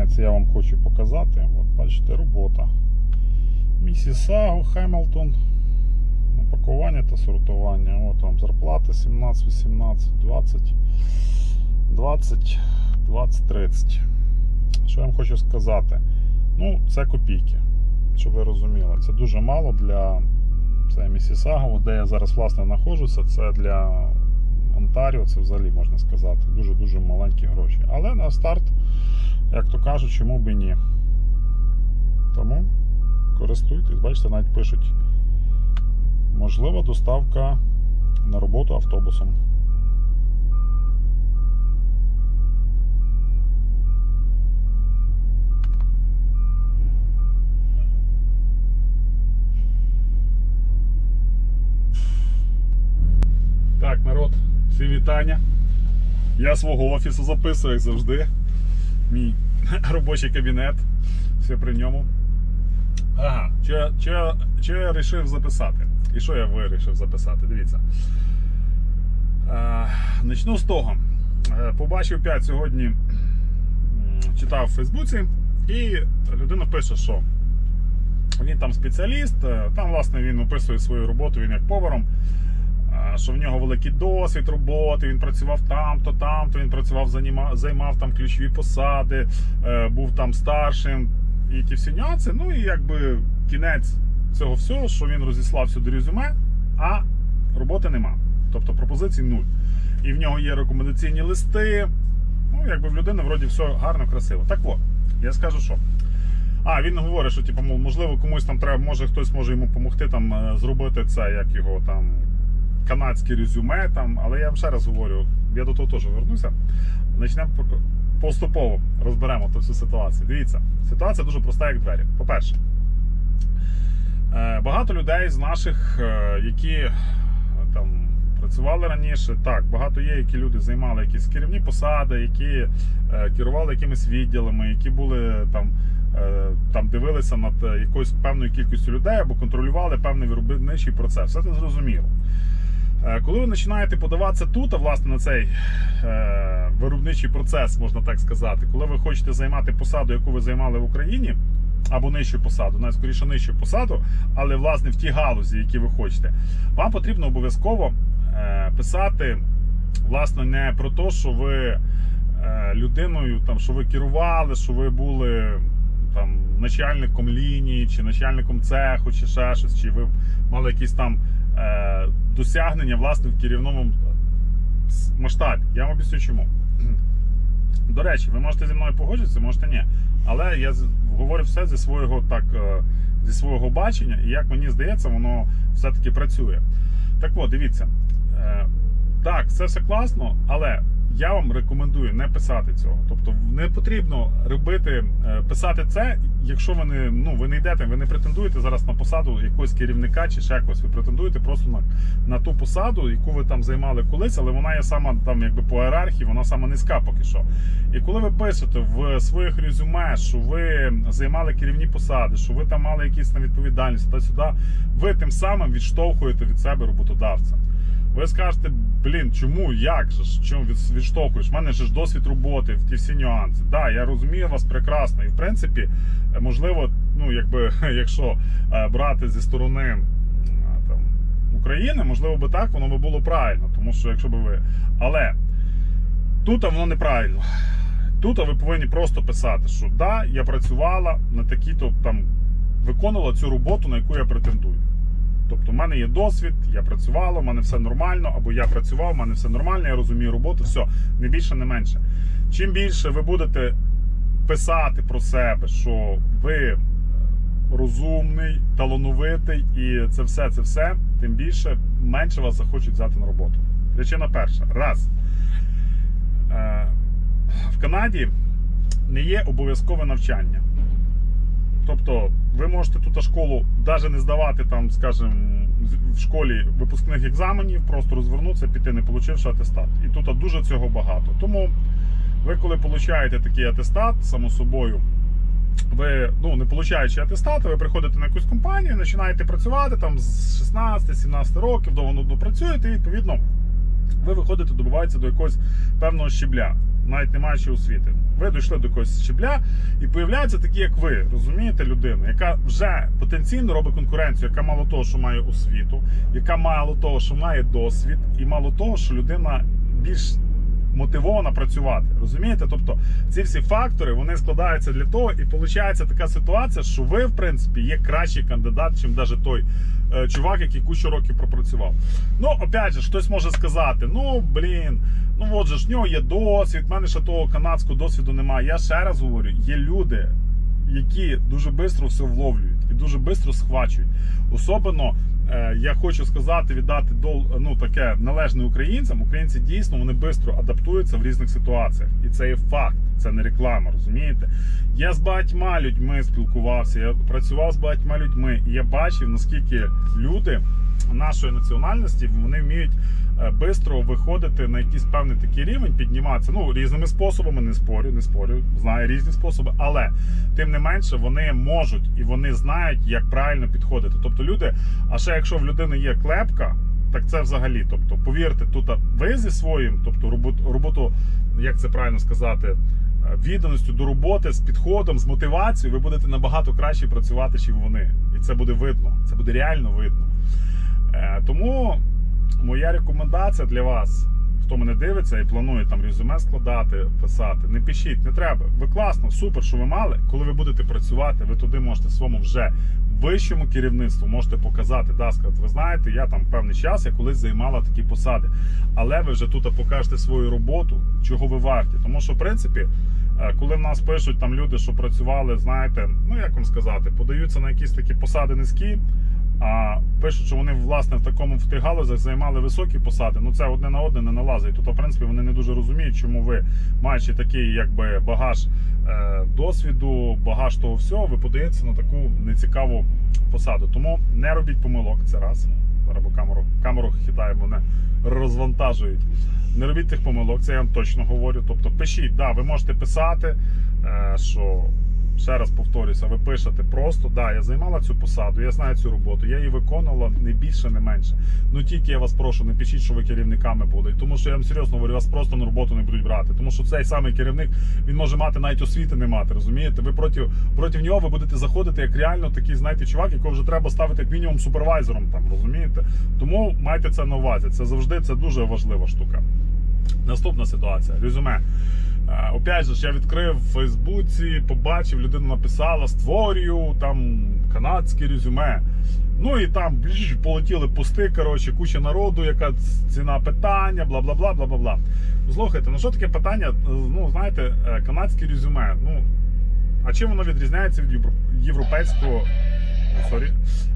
кінець я вам хочу показати. От бачите, робота. Місісагу, Хемілтон. Упакування та сортування. От вам зарплата 17, 18, 20, 20, 20, 30. Що я вам хочу сказати? Ну, це копійки. Щоб ви розуміли, це дуже мало для це де я зараз власне знаходжуся. Це для Онтаріо, це взагалі можна сказати, дуже-дуже маленькі гроші. Але на старт, як то кажуть, чому б і ні. Тому користуйтесь, бачите, навіть пишуть. Можлива доставка на роботу автобусом. Так, народ, всі вітання. Я свого офісу записую, як завжди. Мій робочий кабінет. Все при ньому. Ага, що, я- вирішив записати? І що я вирішив записати? Дивіться. Начну з того. Е, побачив 5 сьогодні, читав в Фейсбуці, і людина пише, що він там спеціаліст, е, там, власне, він описує свою роботу, він як поваром. Що в нього великий досвід роботи, він працював там, то там, то він працював, займав, там ключові посади, е, був там старшим і ті всі нюанси. Ну і якби кінець цього всього, що він розіслав сюди резюме, а роботи нема. Тобто пропозицій нуль. І в нього є рекомендаційні листи. Ну, якби в людини вроді все гарно, красиво. Так от, я скажу, що. А, він говорить, що типу, можливо, комусь там треба, може хтось може йому допомогти там е, зробити це, як його там канадське резюме. Там, але я вам ще раз говорю, я до того теж вернуся. Почнемо поступово розберемо ту всю ситуацію. Дивіться, ситуація дуже проста, як двері. По-перше, е, багато людей з наших, е, які е, там працювали раніше, так, багато є, які люди займали якісь керівні посади, які керували якимись відділами, які були там. Там дивилися над якоюсь певною кількістю людей або контролювали певний виробничий процес. Все це зрозуміло. Е, Коли ви починаєте подаватися тут, а власне на цей е, виробничий процес, можна так сказати, коли ви хочете займати посаду, яку ви займали в Україні, або нижчу посаду, навіть скоріше нижчу посаду, але власне в тій галузі, які ви хочете, вам потрібно обов'язково е, писати, власне, не про те, що ви е, людиною, там, що ви керували, що ви були там начальником лінії, чи начальником цеху, чи ще щось, чи ви мали якісь там досягнення власне в керівному масштабі. Я вам об'ясню чому. До речі, ви можете зі мною погодитися, можете ні. Але я говорю все зі свого так, е, зі свого бачення, і як мені здається, воно все-таки працює. Так от, дивіться. Е, так, це все класно, але я вам рекомендую не писати цього. Тобто не потрібно робити, е, писати це, якщо ви не, ну, ви не йдете, ви не претендуєте зараз на посаду якогось керівника чи ще когось. Ви претендуєте просто на, на ту посаду, яку ви там займали колись, але вона є сама там, якби по ієрархії, вона сама низька поки що. І коли ви пишете в своїх резюме, що ви займали керівні посади, що ви там мали якісь там відповідальність та сюди, ви тим самим відштовхуєте від себе роботодавця. Ви скажете, блін, чому, як же ж, чому відштовхуєш? У мене ж досвід роботи, ті всі нюанси. Так, да, я розумію вас прекрасно. І в принципі, можливо, ну якби якщо е, брати зі сторони там України, можливо би так, воно би було правильно, тому що якщо би ви. Але тут воно неправильно. Тут ви повинні просто писати, що да, я працювала на такі-то там виконувала цю роботу, на яку я претендую. Тобто, в мене є досвід, я працювала, в мене все нормально, або я працював, в мене все нормально, я розумію роботу, все, не більше, не менше. Чим більше ви будете писати про себе, що ви розумний, талановитий і це все, це все, тим більше менше вас захочуть взяти на роботу. Причина перша. Раз. Е, В Канаді не є обов'язкове навчання. Тобто, ви можете тут школу навіть не здавати там, скажімо, в школі випускних екзаменів, просто розвернутися, піти, не получивши атестат. І тут дуже цього багато. Тому ви, коли получаєте такий атестат, само собою, ви, ну, не получаючи атестат, ви приходите на якусь компанію, починаєте працювати там з 16-17 років, довго нудно працюєте, і відповідно ви виходите, добуваєтеся до якогось певного щебля. Навіть не маючи освіти. Ви дійшли до когось щебля, і появляються такі, як ви, розумієте, людина, яка вже потенційно робить конкуренцію, яка мало того, що має освіту, яка мало того, що має досвід, і мало того, що людина більш мотивована працювати. Розумієте? Тобто ці всі фактори вони складаються для того, і виходить така ситуація, що ви, в принципі, є кращий кандидат, чим навіть той е, чувак, який кучу років пропрацював. Ну, опять же, хтось може сказати: ну блін, ну от же ж в нього є досвід, в мене ще того канадського досвіду немає. Я ще раз говорю, є люди, які дуже швидко все вловлюють і дуже швидко схвачують. Особливо е, я хочу сказати, віддати дол, ну, таке належне українцям. Українці дійсно вони швидко адаптуються в різних ситуаціях. І це є факт, це не реклама, розумієте? Я з багатьма людьми спілкувався, я працював з багатьма людьми, і я бачив, наскільки люди нашої національності вони вміють швидко виходити на якийсь певний такий рівень, підніматися. Ну, різними способами, не спорю, не спорю, знаю різні способи, але тим не менше вони можуть і вони знають, як правильно підходити. Тобто люди, а ще якщо в людини є клепка. Так це взагалі, тобто, повірте, тут ви зі своїм, тобто роботу, роботу, як це правильно сказати, е, відданістю до роботи, з підходом, з мотивацією, ви будете набагато краще працювати, ніж вони. І це буде видно. Це буде реально видно. Е, Тому моя рекомендація для вас, хто мене дивиться і планує там резюме складати, писати, не пишіть, не треба. Ви класно, супер, що ви мали. Коли ви будете працювати, ви туди можете своєму вже вищому керівництву можете показати, да, сказати, ви знаєте, я там певний час, я колись займала такі посади. Але ви вже тут покажете свою роботу, чого ви варті. Тому що, в принципі, е, коли в нас пишуть там люди, що працювали, знаєте, ну як вам сказати, подаються на якісь такі посади низькі. А пишуть, що вони власне в такому в тих галузях займали високі посади. Ну це одне на одне не налазить. Тобто, в принципі, вони не дуже розуміють, чому ви, маючи такий якби багаж е, досвіду, багаж того всього, ви подаєтеся на таку нецікаву посаду. Тому не робіть помилок. Це раз. Зараз бо камеру камеру хитає, мене розвантажують. Не робіть тих помилок, це я вам точно говорю. Тобто пишіть, да, ви можете писати, е, що ще раз повторюся, ви пишете просто, да, я займала цю посаду, я знаю цю роботу, я її виконувала не більше, не менше. Ну тільки я вас прошу, не пишіть, що ви керівниками були. Тому що я вам серйозно говорю, вас просто на роботу не будуть брати. Тому що цей самий керівник він може мати навіть освіти не мати. Розумієте? Ви проти, проти нього ви будете заходити як реально такий, знаєте, чувак, якого вже треба ставити як мінімум супервайзером. Там розумієте? Тому майте це на увазі. Це завжди це дуже важлива штука. Наступна ситуація. Резюме. Е, Опять же, я відкрив в Фейсбуці, побачив, людина написала, створюю там канадське резюме. Ну і там полетіли пости, коротше, куча народу, яка ціна питання, бла бла бла бла бла бла. Слухайте, ну що таке питання? Е, Ну, знаєте, е, канадське резюме. Ну, а чим воно відрізняється від європейського? Сорі.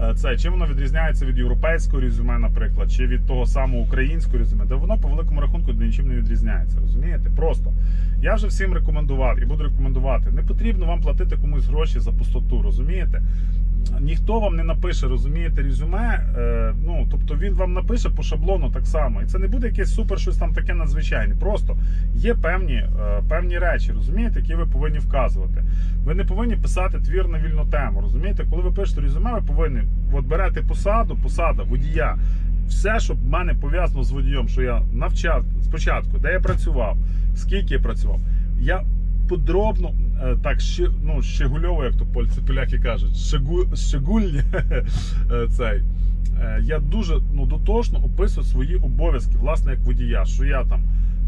Е, Це чим воно відрізняється від європейського резюме, наприклад, чи від того самого українського резюме, де воно по великому рахунку нічим не відрізняється. Розумієте? Просто я вже всім рекомендував і буду рекомендувати. Не потрібно вам платити комусь гроші за пустоту, розумієте? Ніхто вам не напише, розумієте, резюме. Е, ну, тобто він вам напише по шаблону так само. І це не буде якесь супер щось там таке надзвичайне. Просто є певні, е, певні речі, розумієте, які ви повинні вказувати. Ви не повинні писати твір на вільну тему. Розумієте, коли ви пишете резюме, ви повинні от берете посаду, посада водія. Все, що в мене пов'язано з водієм, що я навчав спочатку, де я працював, скільки я працював. Я подробно так ще, ну, щегульово, як то польці поляки кажуть, Шегу, щегульні е, цей. Е, Я дуже ну, дотошно описую свої обов'язки, власне, як водія, що я там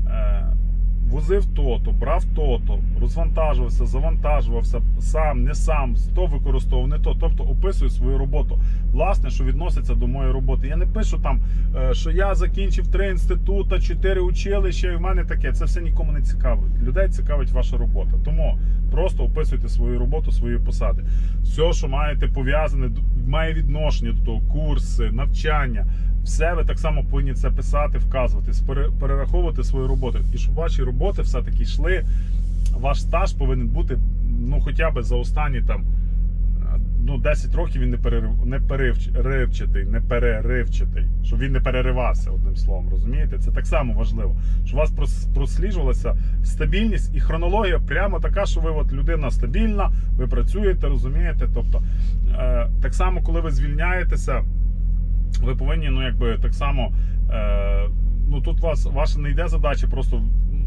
е, возив то-то, брав то-то, розвантажувався, завантажувався сам, не сам, то використовував, не то. Тобто описую свою роботу, власне, що відноситься до моєї роботи. Я не пишу там, е, що я закінчив три інститути, чотири училища, і в мене таке. Це все нікому не цікавить. Людей цікавить ваша робота. Тому просто описуйте свою роботу, свої посади. Все, що маєте пов'язане, має відношення до того, курси, навчання. Все ви так само повинні це писати, вказувати, перераховувати свою роботу. І щоб ваші роботи все-таки йшли. Ваш стаж повинен бути ну хоча б за останні там е, ну, 10 років він не не переривчатий, не переривчатий, щоб він не переривався одним словом. Розумієте? Це так само важливо. Щоб у вас прос- просліджувалася стабільність і хронологія прямо така, що ви от людина стабільна, ви працюєте, розумієте. Тобто, е, так само, коли ви звільняєтеся, ви повинні, ну якби так само. Е, ну тут вас ваша не йде задача просто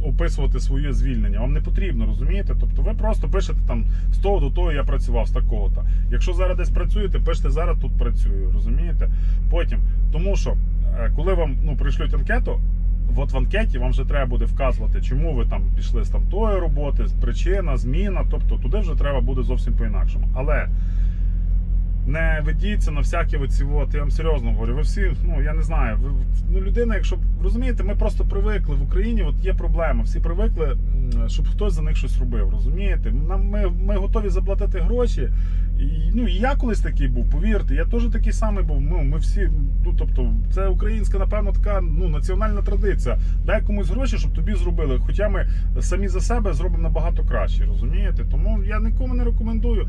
описувати своє звільнення. Вам не потрібно, розумієте? Тобто ви просто пишете там з того до того я працював, з такого-то. Якщо зараз десь працюєте, пишете зараз тут працюю, розумієте? Потім, тому що е, коли вам ну, прийшлють анкету, от в анкеті вам вже треба буде вказувати, чому ви там пішли з там тої роботи, причина, зміна. Тобто туди вже треба буде зовсім по-інакшому. Але не ведіться на всякі оці от, я вам серйозно говорю, ви всі, ну я не знаю, ви, ну людина, якщо розумієте, ми просто привикли в Україні, от є проблема. Всі привикли, щоб хтось за них щось робив. Розумієте? Нам ми, ми готові заплатити гроші. І ну і я колись такий був, повірте, я теж такий самий був. Ну, ми всі, ну тобто, це українська, напевно, така ну національна традиція. Дай комусь гроші, щоб тобі зробили. Хоча ми самі за себе зробимо набагато краще, розумієте? Тому я нікому не рекомендую.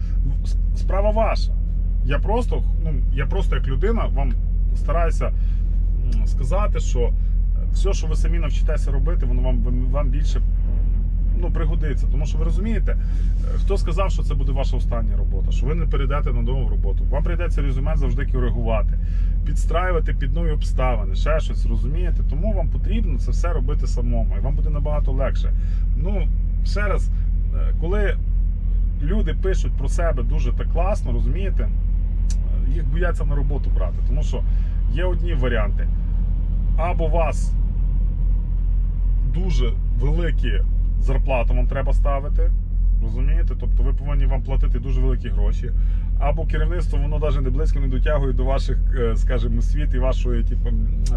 Справа ваша. Я просто, ну, я просто як людина вам стараюся сказати, що все, що ви самі навчитеся робити, воно вам, вам більше ну, пригодиться. Тому що ви розумієте, е, хто сказав, що це буде ваша остання робота, що ви не перейдете на нову роботу. Вам прийдеться резюме завжди коригувати, підстраювати під нові обставини, ще щось, розумієте? Тому вам потрібно це все робити самому, і вам буде набагато легше. Ну, ще раз, е, коли люди пишуть про себе дуже так класно, розумієте, е, їх бояться на роботу брати, тому що є одні варіанти. Або вас дуже великі зарплату вам треба ставити. Розумієте? Тобто ви повинні вам платити дуже великі гроші. Або керівництво воно навіть не близько не дотягує до ваших, е, скажімо, освіт і вашої типу,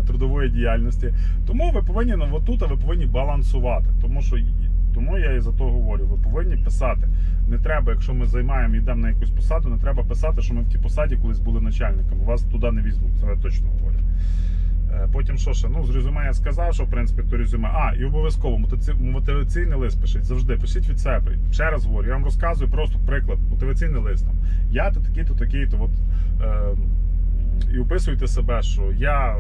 трудової діяльності. Тому ви повинні ну, отут, ви повинні балансувати. Тому що тому я і за то говорю, ви повинні писати. Не треба, якщо ми займаємо йдемо на якусь посаду, не треба писати, що ми в тій посаді колись були начальниками. Вас туди не візьмуть, це я точно говорю. Е, Потім що ще? Ну, з резюме я сказав, що в принципі то резюме. А, і обов'язково мотиваційний лист пишіть завжди. Пишіть від себе. Ще раз говорю, я вам розказую просто приклад. Мотиваційний лист. Там. Я то такий-то, такий-то. От, е, і описуйте себе, що я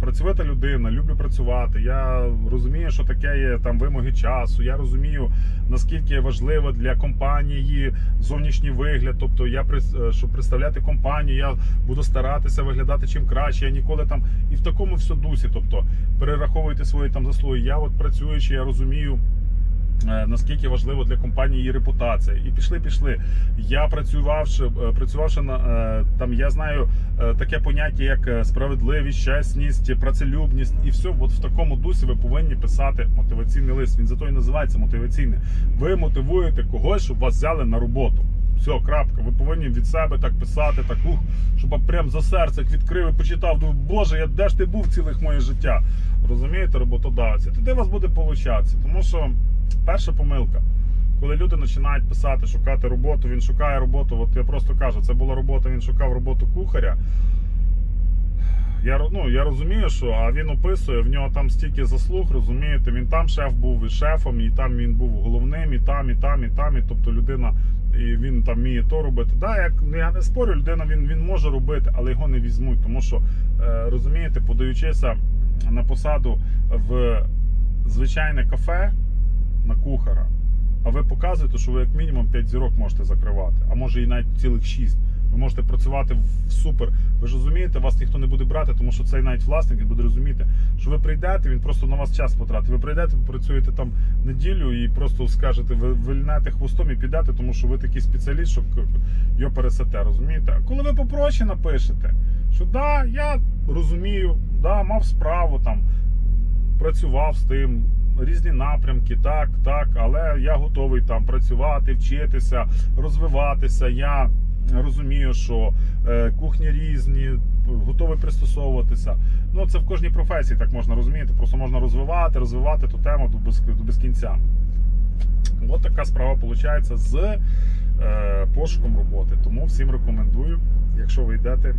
працьовита людина, люблю працювати. Я розумію, що таке є там вимоги часу. Я розумію, наскільки важливо для компанії зовнішній вигляд. Тобто, я е, щоб представляти компанію, я буду старатися виглядати чим краще. Я ніколи там і в такому все дусі. Тобто, перераховуйте свої там заслуги. Я от працюючи, я розумію. Е, Наскільки важливо для компанії її репутація, і пішли, пішли. Я працювавши, е, працювавши на е, там, я знаю таке поняття, як справедливість, чесність, працелюбність, і все. От в такому дусі ви повинні писати мотиваційний лист. Він зато і називається мотиваційний. Ви мотивуєте когось, щоб вас взяли на роботу. Все, крапка. Ви повинні від себе так писати, так ух, щоб прям за серце відкрив і почитав. Думаю, Боже, я де ж ти був цілих моє життя? Розумієте, роботодавці? Тоді вас буде получатися. Тому що перша помилка. Коли люди починають писати, шукати роботу, він шукає роботу. От я просто кажу, це була робота, він шукав роботу кухаря. Я, ну, я розумію, що а він описує, в нього там стільки заслуг, розумієте, він там шеф був і шефом, і там він був головним, і там, і там, і там. І тобто людина, і він там вміє то робити. Да, як, я не спорю, людина він, він може робити, але його не візьмуть. Тому що, е, розумієте, подаючися на посаду в звичайне кафе на кухара, а ви показуєте, що ви як мінімум 5 зірок можете закривати, а може і навіть цілих 6. Ви можете працювати в супер. Ви ж розумієте, вас ніхто не буде брати, тому що цей навіть власник він буде розуміти, що ви прийдете, він просто на вас час потратить. Ви прийдете, працюєте там неділю і просто скажете, ви вильнете хвостом і підете, тому що ви такий спеціаліст, що його пересете, розумієте? А коли ви попроще напишете, що да, я розумію, да, мав справу там, працював з тим. Різні напрямки, так, так, але я готовий там працювати, вчитися, розвиватися. Я розумію, що е, кухні різні, готовий пристосовуватися. Ну, це в кожній професії так можна розуміти. Просто можна розвивати, розвивати ту тему до без, до безкінця. От така справа виходить з е, пошуком роботи. Тому всім рекомендую, якщо ви йдете,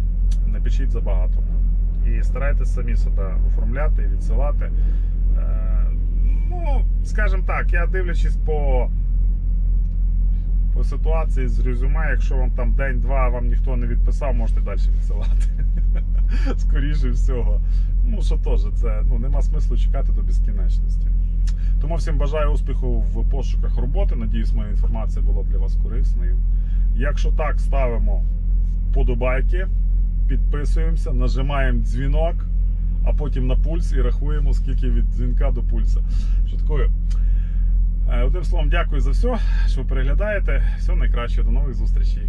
не пишіть забагато. І старайтесь самі себе оформляти і відсилати. Е, ну, скажімо так, я дивлячись по, по ситуації з резюме, якщо вам там день-два вам ніхто не відписав, можете далі відсилати. Скоріше всього. Ну, що теж, це ну, нема смислу чекати до безкінечності. Тому всім бажаю успіху в пошуках роботи. Надіюсь, моя інформація була для вас корисною. Якщо так, ставимо вподобайки, підписуємося, нажимаємо дзвінок а потім на пульс і рахуємо, скільки від дзвінка до пульса. Шуткою. Е, одним словом, дякую за все, що переглядаєте. Все найкраще, до нових зустрічей.